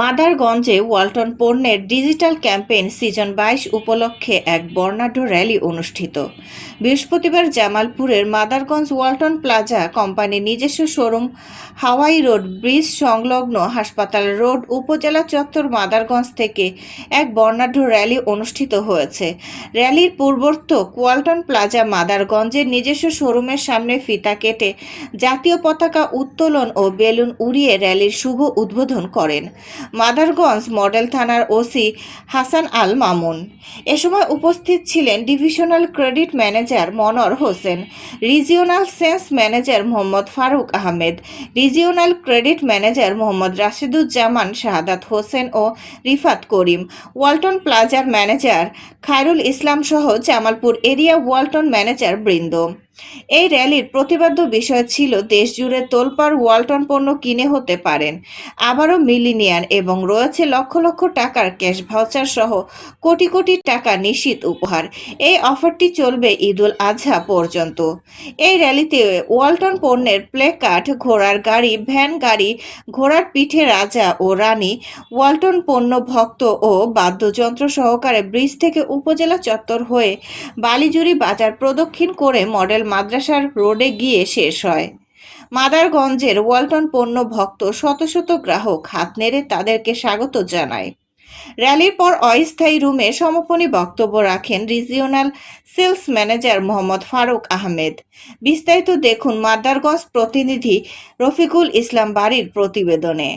মাদারগঞ্জে ওয়ালটন পণ্যের digital campaign season বাইশ উপলক্ষে এক বর্ণাঢ্য র্যালি অনুষ্ঠিত। বৃহস্পতিবার জামালপুরের মাদারগঞ্জ ওয়ালটন প্লাজা কোম্পানির নিজস্ব শোরুম হাওয়াই রোড ব্রিজ সংলগ্ন হাসপাতাল রোড উপজেলা চত্বর মাদারগঞ্জ থেকে এক বর্ণাঢ্য র্যালি অনুষ্ঠিত হয়েছে। র্যালির পূর্বর্ত ওয়ালটন প্লাজা মাদারগঞ্জের নিজস্ব শোরুমের সামনে ফিতা কেটে জাতীয় পতাকা উত্তোলন ও বেলুন উড়িয়ে র্যালির শুভ উদ্বোধন করেন। মাদারগঞ্জ মডেল থানার ওসি হাসান আল মামুন। এ সময় উপস্থিত ছিলেন divisional credit manager মনর Hossain, regional sales manager Mohammad Faruk Ahmed, regional credit manager Mohammad Rashiduzzaman Shahadat Hossain ও রিফাত করিম, ওয়ালটন প্লাজার ম্যানেজার খায়রুল ইসলাম সহ জামালপুর এরিয়া ওয়ালটন ম্যানেজার বৃন্দ। এই র্যালির প্রতিবাদ্য বিষয় ছিল দেশজুড়ে তোলপাড় ওয়ালটন পণ্য কিনে হতে পারেন। আবারও মিলিনিয়ার এবং রয়েছে লক্ষ লক্ষ টাকার ক্যাশ ভাউচার সহ কোটি কোটি টাকা নিশ্চিত উপহার। এই অফারটি চলবে ঈদুল আজহা পর্যন্ত। এই র্যালিতে ওয়ালটন পণ্যের প্লে কার্ড ঘোড়ার গাড়ি, ভ্যান গাড়ি, ঘোড়ার পিঠে রাজা ও রানী, ওয়ালটন পণ্য ভক্ত ও বাদ্যযন্ত্র সহকারে ব্রিজ থেকে উপজেলা চত্বর হয়ে বালিজুরি বাজার প্রদক্ষিণ করে মডেল মাদ্রাসার রোডে গিয়ে শেষ হয়। মাদারগঞ্জের ওয়ালটন পণ্য ভক্ত শত শত গ্রাহক হাত নেড়ে তাদেরকে স্বাগত জানায়। র্যালির পর অস্থায়ী রুমে সমাপনী বক্তব্য রাখেন regional sales manager Mohammad Faruk Ahmed. বিস্তারিত দেখুন মাদারগঞ্জ প্রতিনিধি রফিকুল ইসলাম বাড়ির প্রতিবেদনে।